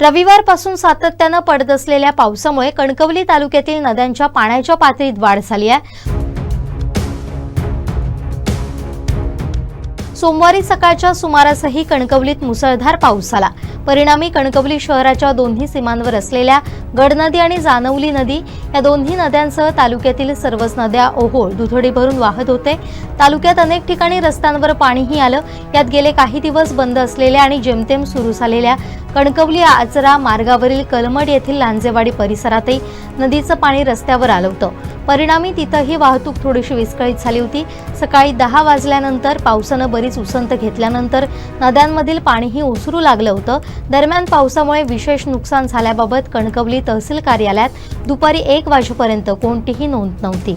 रविवारपासून सातत्यानं पडत असलेल्या पावसामुळे कणकवली तालुक्यातील नद्यांच्या पाण्याच्या पातळीत वाढ झाली आहे. सोमवारी सकाळच्या सुमारासही कणकवलीत मुसळधार पाऊस झाला. परिणामी कणकवली शहराच्या दोन्ही सीमांवर असलेल्या गडनदी आणि जानवली नदी या दोन्ही नद्यांसह तालुक्यातील सर्वच नद्या ओहोळ दुथडी भरून वाहत होते. तालुक्यात अनेक ठिकाणी रस्त्यांवर पाणीही आलं. यात गेले काही दिवस बंद असलेल्या आणि जेमतेम सुरू झालेल्या कणकवली आचरा मार्गावरील कलमड येथील लांजेवाडी परिसरातही नदीचं पाणी रस्त्यावर आलं होतं. परिणामी तिथंही वाहतूक थोडीशी विस्कळीत झाली होती. सकाळी दहा वाजल्यानंतर पावसानं बरीच उसंत घेतल्यानंतर नद्यांमधील पाणीही ओसरू लागलं होतं. दरम्यान पावसामुळे विशेष नुकसान झाल्याबाबत कणकवली तहसील कार्यालयात दुपारी एक वाजेपर्यंत कोणतीही नोंद नव्हती.